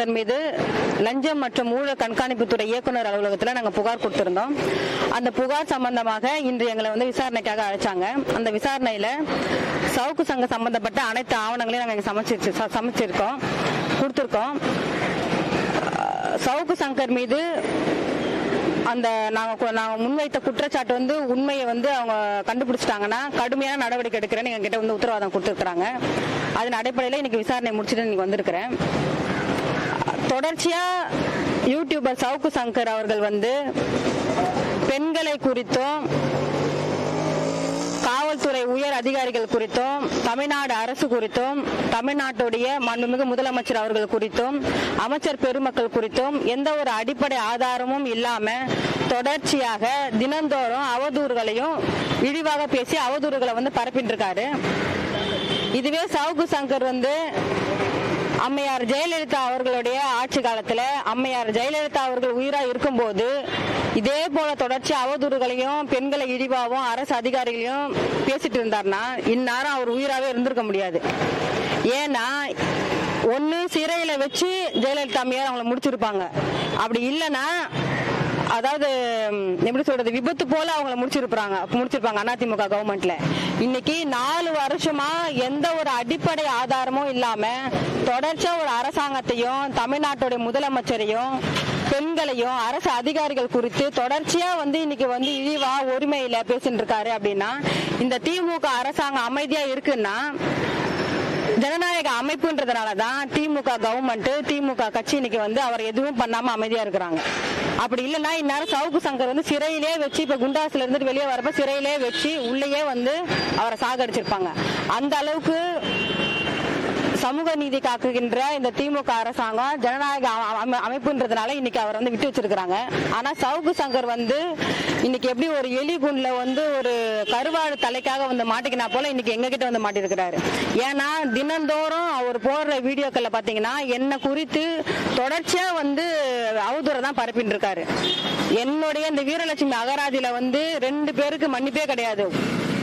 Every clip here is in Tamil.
சங்கர் மீது லஞ்சம் மற்றும் ஊழல் கண்காணிப்புத்துறை இயக்குனர் அலுவலகத்தில் நாங்கள் புகார் கொடுத்திருந்தோம். அந்த புகார் சம்பந்தமாக இன்று எங்களை வந்து விசாரணைக்காக அழைச்சாங்க. அந்த விசாரணையில சவுக்கு சங்கம் சம்பந்தப்பட்ட அனைத்து ஆவணங்களையும் நாங்கள் சமைச்சிருச்சு ச- சமைச்சிருக்கோம் கொடுத்துருக்கோம். சவுக்கு சங்கர் மீது அந்த நாங்கள் நாங்கள் முன்வைத்த குற்றச்சாட்டு வந்து உண்மையை வந்து அவங்க கண்டுபிடிச்சிட்டாங்கன்னா கடுமையான நடவடிக்கை எடுக்கிறேன்னு எங்ககிட்ட வந்து உத்தரவாதம் கொடுத்துருக்குறாங்க. அதன் அடிப்படையில் இன்னைக்கு விசாரணை முடிச்சுட்டு இன்னைக்கு வந்திருக்கிறேன். தொடர்ச்சியாக யூடியூபர் சவுக்கு சங்கர் அவர்கள் வந்து பெண்களை குறித்தும் காவல்துறை உயர் அதிகாரிகள் குறித்தும் தமிழ்நாடு அரசு குறித்தும் தமிழ்நாட்டுடைய மாண்புமிகு முதலமைச்சர் அவர்கள் குறித்தும் அமைச்சர் பெருமக்கள் குறித்தும் எந்த ஒரு அடிப்படை ஆதாரமும் இல்லாம தொடர்ச்சியாக தினந்தோறும் அவதூறுகளையும் இழிவாக பேசி அவதூறுகளை வந்து பரப்பிட்டு இருக்காரு இதுவே சவுக்கு சங்கர் வந்து அம்மையார் ஜெயலலிதா அவர்களுடைய ஆட்சி காலத்துல அம்மையார் ஜெயலலிதா அவர்கள் உயிரா இருக்கும்போது இதே போல தொடர்ச்சி அவதூறுகளையும் பெண்களை இழிவாகவும் அரசு அதிகாரிகளையும் பேசிட்டு இருந்தார்னா இந்நேரம் அவர் உயிராவே இருந்திருக்க முடியாது. ஏன்னா ஒன்னு சிறையில வச்சு ஜெயலலிதா அம்மையார் அவங்கள முடிச்சிருப்பாங்க. அப்படி இல்லைன்னா அதாவது எப்படி சொல்றது விபத்து போல அவங்கள முடிச்சிருப்பாங்க முடிச்சிருப்பாங்க அதிமுக கவர்மெண்ட்ல இன்னைக்கு நாலு வருஷமா எந்த ஒரு அடிப்படை ஆதாரமும் இல்லாம தொடர்ச்சியா ஒரு அரசாங்கத்தையும் தமிழ்நாட்டுடைய முதலமைச்சரையும் பெண்களையும் அரசு அதிகாரிகள் குறித்து தொடர்ச்சியா வந்து இன்னைக்கு வந்து இழிவா ஒருமையில பேசிட்டு இருக்காரு அப்படின்னா இந்த திமுக அரசாங்கம் அமைதியா இருக்குன்னா ஜனநாயக அமைப்புன்றதுனால தான் திமுக கவர்மெண்ட் திமுக கட்சி இன்னைக்கு வந்து அவர் எதுவும் பண்ணாம அமைதியா இருக்கிறாங்க. அப்படி இல்லைன்னா இந்நேரம் சவுக்கு சங்கர் வந்து சிறையிலே வச்சு இப்ப குண்டாசில இருந்துட்டு வெளியே வரப்ப சிறையிலே வச்சு உள்ளேயே வந்து அவரை சாகடிச்சிருப்பாங்க. அந்த அளவுக்கு சமூக நீதி காக்குகின்ற இந்த திமுக அரசாங்கம் ஜனநாயக அ- அமைப்புன்றதுனால இன்னைக்கு அவர் வந்து விட்டு வச்சிருக்கிறாங்க. ஆனா சவுக்கு சங்கர் வந்து இன்னைக்கு எப்படி ஒரு எலி குண்ல வந்து ஒரு கருவாடு தலைக்காக வந்து மாட்டிக்கினா போல இன்னைக்கு எங்க கிட்ட வந்து மாட்டிருக்கிறாரு. ஏன்னா தினந்தோறும் அவர் போடுற வீடியோக்கள்ல பாத்தீங்கன்னா என்ன குறித்து தொடர்ச்சியா வந்து அவதூறை தான் பரப்பிட்டு இருக்காரு என்னுடைய இந்த வீரலட்சுமி அகராதியில வந்து ரெண்டு பேருக்கு மன்னிப்பே கிடையாது.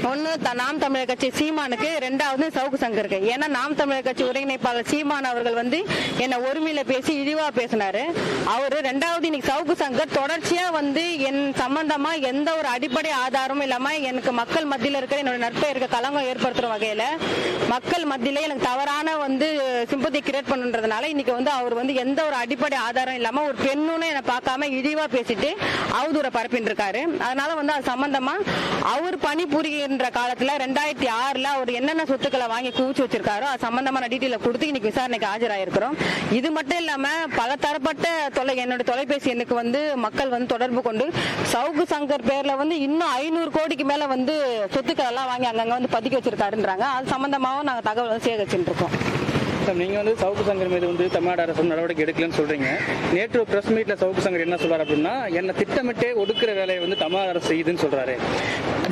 ஒன்று த- நாம் தமிழர் கட்சி சீமானுக்கு ரெண்டாவது சவுக்கு சங்கருக்கு ஏன்னா நாம் தமிழர் கட்சி ஒருங்கிணைப்பாளர் சீமான் அவர்கள் வந்து என்ன ஒருமையில பேசி இழிவா பேசினாரு. அவரு ரெண்டாவது இன்னைக்கு சவுக்கு சங்கர் தொடர்ச்சியா வந்து என் சம்பந்தமா எந்த ஒரு அடிப்படை ஆதாரமும் இல்லாம எனக்கு மக்கள் மத்தியில இருக்கிற என்னோட நற்பெயருக்கு களங்கம் ஏற்படுத்துற வகையில மக்கள் மத்தியில எனக்கு தவறான வந்து சிம்பத்தி கிரியேட் பண்ணுன்றதுனால இன்னைக்கு வந்து அவர் வந்து எந்த ஒரு அடிப்படை ஆதாரம் இல்லாம ஒரு பெண்ணுன்னு என்னை பார்க்காம இழிவா பேசிட்டு அவதூற பரப்பின்னு இருக்காரு அதனால வந்து அது சம்பந்தமா அவர் பணி இருந்த காலத்துல ரெண்டாயிரத்தி ஆறுல அவர் என்னென்ன சொத்துக்களை வாங்கி குவிச்சு வச்சிருக்காரோ அது சம்பந்தமான டீட்டெயில கொடுத்து இன்னைக்கு விசாரணைக்கு ஆஜராயிருக்கிறோம். இது மட்டும் இல்லாம பல தரப்பட்ட தொலை என்னோட தொலைபேசி எண்ணுக்கு வந்து மக்கள் வந்து தொடர்பு கொண்டு சவுக்கு சங்கர் பேர்ல வந்து இன்னும் ஐநூறு கோடிக்கு மேல வந்து சொத்துக்கள் எல்லாம் வாங்கி அங்கங்க வந்து பதுக்கி வச்சிருக்காருன்றாங்க. அது சம்பந்தமாவும் நாங்க தகவல் சேகரிச்சுட்டு இருக்கோம். சார் நீங்க வந்து சவுக்கு சங்கர் மீது வந்து தமிழ்நாடு அரசு நடவடிக்கை எடுக்கலன்னு சொல்றீங்க. நேற்று பிரஸ் மீட்ல சவுக்கு சங்கர் என்ன சொல்றாரு அப்படின்னா என்ன திட்டமிட்டே ஒடுக்குற வேலையை வந்து தமிழ்நாடு அரசு செய்யுதுன்னு சொல்றாரு.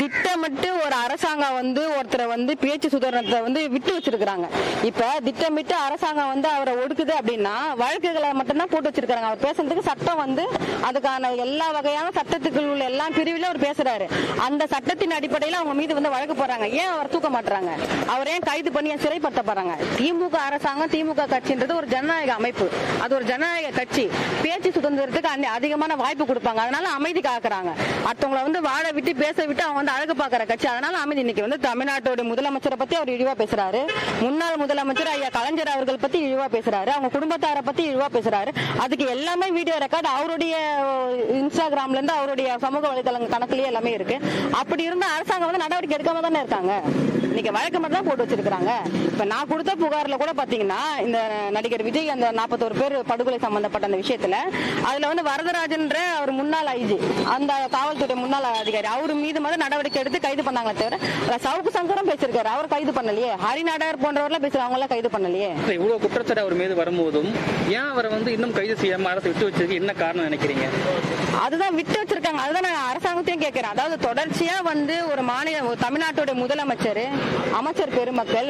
திட்டமிட்டு ஒரு அரசாங்கம் வந்து ஒருத்தரை வந்து பேச்சு சுதந்திரத்தை வந்து விட்டு வச்சிருக்காங்க இப்ப திட்டமிட்டு அரசாங்கம் வந்து அவரை ஒடுக்குது அப்படின்னா வழக்குகளை மட்டும்தான் போட்டு வச்சிருக்காங்க அவர் பேசுறதுக்கு சட்டம் வந்து அதுக்கான எல்லா வகையான சட்டத்துக்குள் உள்ள எல்லா பிரிவிலும் அவர் பேசுறாரு. அந்த சட்டத்தின் அடிப்படையில் அவங்க மீது வந்து வழக்கு போறாங்க ஏன் அவர் தூக்க மாட்டுறாங்க? அவர் ஏன் கைது பண்ணி சிறைப்படுத்த போறாங்க? திமுக அரசு அரசாங்கம் திமுக கட்சின்றது ஒரு ஜனநாயக அமைப்பு. அது ஒரு ஜனநாயக கட்சி. பேச்சு சுதந்திரத்துக்கு அன்னி- அதிகமான வாய்ப்பு கொடுப்பாங்க. அதனால அமைதி காக்குறாங்க. அடுத்தவங்கள வந்து வாழ விட்டு பேச விட்டு அவங்க வந்து அழகு பாக்குற கட்சி. அதனால அமைதி இன்னைக்கு வந்து தமிழ்நாட்டோட முதலமைச்சரை பத்தி அவர் இழிவா பேசுறாரு. முன்னாள் முதலமைச்சர் ஐயா கலைஞர் அவர்கள் பத்தி இழிவா பேசுறாரு. அவங்க குடும்பத்தாரை பத்தி இழிவா பேசுறாரு. அதுக்கு எல்லாமே வீடியோ ரெக்கார்டு அவருடைய இன்ஸ்டாகிராம்ல இருந்து அவருடைய சமூக வலைதளங்கள் கணக்குலயே எல்லாமே இருக்கு. அப்படி இருந்த அரசாங்கம் வந்து நடவடிக்கை எடுக்காம தானே இருக்காங்க? இன்னைக்கு வழக்கு மட்டும் தான் போட்டு வச்சிருக்காங்க இப்ப நான் கொடுத்த புகார்ல கூட பாத்தீங்கன்னா இந்த நடிகர் விஜய் அந்த நாற்பத்தோரு பேர் படுகொலை சம்பந்தப்பட்ட அந்த விஷயத்துல அதுல வந்து வரதராஜன்ற அவர் முன்னாள் ஐஜி அந்த காவல்துறை முன்னாள் அதிகாரி அவர் மீது வந்து நடவடிக்கை எடுத்து கைது பண்ணாங்களே தவிர சவுக்கு சங்கரம் பேசியிருக்காரு. அவர் கைது பண்ணலையே. ஹரிநாடர் போன்றவர்லாம் பேசுறவங்க எல்லாம் கைது பண்ணலையே. இவ்வளவு குற்றச்சாட்டு அவர் மீது வரும்போதும் ஏன் அவரை வந்து இன்னும் கைது செய்யாம அரசு விட்டு வச்சிருக்கு? என்ன காரணம் நினைக்கிறீங்க? அதுதான் விட்டு வச்சிருக்காங்க. அதுதான் நான் அரசாங்கத்தையும் கேட்கிறேன் அதாவது தொடர்ச்சியா வந்து ஒரு மாநில ஒரு தமிழ்நாட்டோட முதலமைச்சர் அமைச்சர் பெருமக்கள்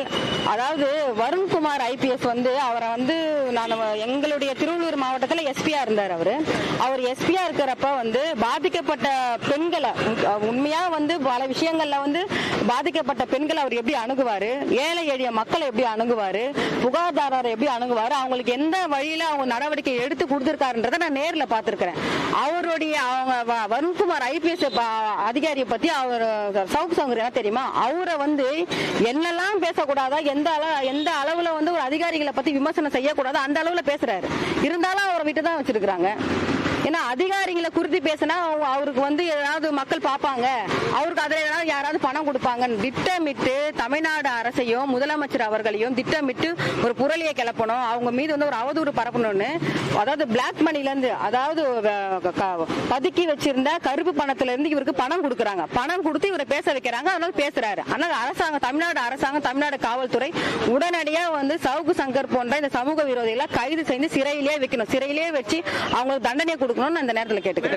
அதாவது வருண்குமார் ஐபிஎஸ் வந்து அவரை வந்து நான் எங்களுடைய திருவள்ளூர் மாவட்டத்தில் எஸ்பியா இருந்தார் அவர். அவர் எஸ்பியா இருக்கிறப்ப வந்து பாதிக்கப்பட்ட பெண்களை உண்மையாக வந்து பல விஷயங்களில் வந்து பாதிக்கப்பட்ட பெண்களை அவர் எப்படி அணுகுவார்? ஏழை எளிய மக்களை எப்படி அணுகுவார்? புகார்தாரரை எப்படி அணுகுவார்? அவங்களுக்கு எந்த வழியில் அவங்க நடவடிக்கை எடுத்து கொடுத்துருக்காருன்றதை நான் நேரில் பார்த்துருக்கிறேன். அவருடைய அவங்க வ- வருண்குமார் ஐபிஎஸ் அதிகாரியை பத்தி அவர் சவுக்கு சங்கர் என்ன தெரியுமா? அவரை வந்து என்னெல்லாம் பேசக்கூடாதா எந்த அள எந்த அளவுல வந்து ஒரு அதிகாரிகளை பத்தி விமர்சனம் செய்யக்கூடாதோ அந்த அளவுல பேசுறாரு. இருந்தாலும் அவரை விட்டு தான் வச்சிருக்கிறாங்க. ஏன்னா அதிகாரிகளை குறித்து பேசினா அவங்க- அவருக்கு வந்து ஏதாவது மக்கள் பார்ப்பாங்க. அவருக்கு அதில் ஏதாவது யாராவது பணம் கொடுப்பாங்க திட்டமிட்டு தமிழ்நாடு அரசையும் முதலமைச்சர் அவர்களையும் திட்டமிட்டு ஒரு புரளியை கிளப்பணும். அவங்க மீது வந்து ஒரு அவதூறு பரப்பணும்னு அதாவது பிளாக் மணிலேருந்து அதாவது க- பதுக்கி வச்சிருந்த கருப்பு பணத்திலேருந்து இவருக்கு பணம் கொடுக்குறாங்க. பணம் கொடுத்து இவரை பேச வைக்கிறாங்க. அதனால பேசுறாரு. ஆனால் அரசாங்கம் தமிழ்நாடு அரசாங்கம் தமிழ்நாடு காவல்துறை உடனடியாக வந்து சவுக்கு சங்கர் போன்ற இந்த சமூக விரோதிகளை கைது செய்து சிறையிலேயே வைக்கணும். சிறையிலேயே வச்சு அவங்களுக்கு தண்டனை கொடுக்கணும்னு நான் இந்த நேரத்தில் கேட்டுக்கிறேன்.